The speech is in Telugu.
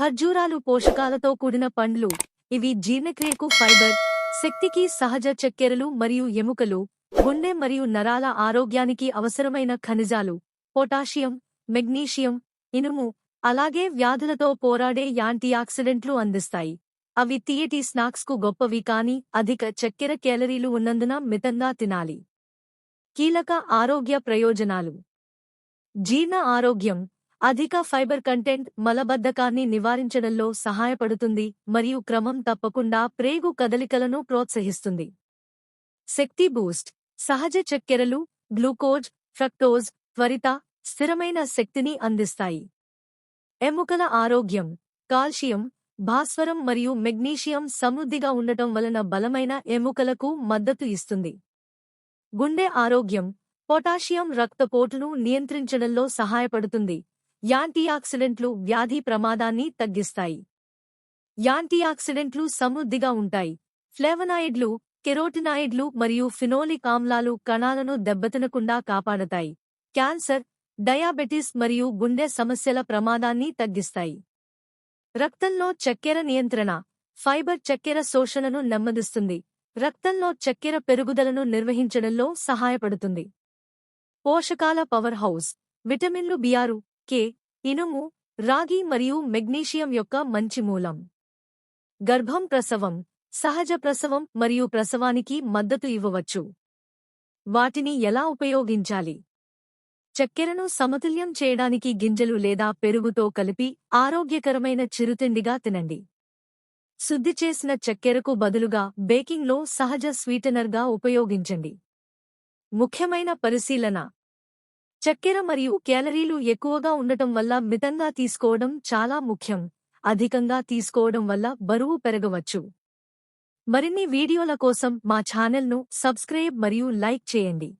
ఖర్జూరాలు పోషకాలతో కూడిన పండ్లు. ఇవి జీర్ణక్రియకు ఫైబర్ శక్తికి సహజ చక్కెరలు మరియు ఎముకలు గుండె మరియు నరాల ఆరోగ్యానికి అవసరమైన ఖనిజాలు. పొటాషియం మెగ్నీషియం ఇనుము అలాగే వ్యాధులతో పోరాడే యాంటీఆక్సిడెంట్లు అందిస్తాయి. అవి తీయటి స్నాక్స్కు గొప్పవి కాని అధిక చక్కెర కేలరీలు ఉన్నందున మితంగా తినాలి. కీలక ఆరోగ్య ప్రయోజనాలు. జీర్ణ ఆరోగ్యం. అధిక ఫైబర్ కంటెంట్ మలబద్ధకాన్ని నివారించడంలో సహాయపడుతుంది మరియు క్రమం తప్పకుండా ప్రేగు కదలికలను ప్రోత్సహిస్తుంది. శక్తి బూస్ట్ సహజ చక్కెరలు గ్లూకోజ్ ఫ్రక్టోజ్ త్వరిత స్థిరమైన శక్తిని అందిస్తాయి. ఎముకల ఆరోగ్యం కాల్షియం భాస్వరం మరియు మెగ్నీషియం సమృద్ధిగా ఉండటం వలన బలమైన ఎముకలకు మద్దతు ఇస్తుంది. గుండె ఆరోగ్యం పొటాషియం రక్తపోటును నియంత్రించడంలో సహాయపడుతుంది. యాంటీఆక్సిడెంట్లు వ్యాధి ప్రమాదాన్ని తగ్గిస్తాయి. యాంటీఆక్సిడెంట్లు సమృద్ధిగా ఉంటాయి. ఫ్లేవనాయిడ్లు కెరోటినాయిడ్లు మరియు ఫినోలిక్ ఆమ్లాలు కణాలను దెబ్బతినకుండా కాపాడతాయి. క్యాన్సర్ డయాబెటిస్ మరియు గుండె సమస్యల ప్రమాదాన్ని తగ్గిస్తాయి. రక్తంలో చక్కెర నియంత్రణ ఫైబర్ చక్కెర శోషణను నెమ్మదిస్తుంది. రక్తంలో చక్కెర పెరుగుదలను నిర్వహించడంలో సహాయపడుతుంది. పోషకాల పవర్ హౌస్ విటమిన్లు బియారు కే ఇనుము రాగి మరియు మెగ్నీషియం యొక్క మంచి మూలం. గర్భం ప్రసవం సహజ ప్రసవం మరియు ప్రసవానికి మద్దతు ఇవ్వవచ్చు. వాటిని ఎలా ఉపయోగించాలి? చక్కెరను సమతుల్యం చేయడానికి గింజలు లేదా పెరుగుతో కలిపి ఆరోగ్యకరమైన చిరుతిండిగా తినండి. శుద్ధి చేసిన చక్కెరకు బదులుగా బేకింగ్లో సహజ స్వీటనర్గా ఉపయోగించండి. ముఖ్యమైన పరిశీలన చక్కెర మరియు క్యాలరీలు ఎక్కువగా ఉండటం వల్ల మితంగా తీసుకోవడం చాలా ముఖ్యం. అధికంగా తీసుకోవడం వల్ల బరువు పెరగవచ్చు. మరిన్ని వీడియోల కోసం మా ఛానల్ను సబ్స్క్రైబ్ మరియు లైక్ చేయండి.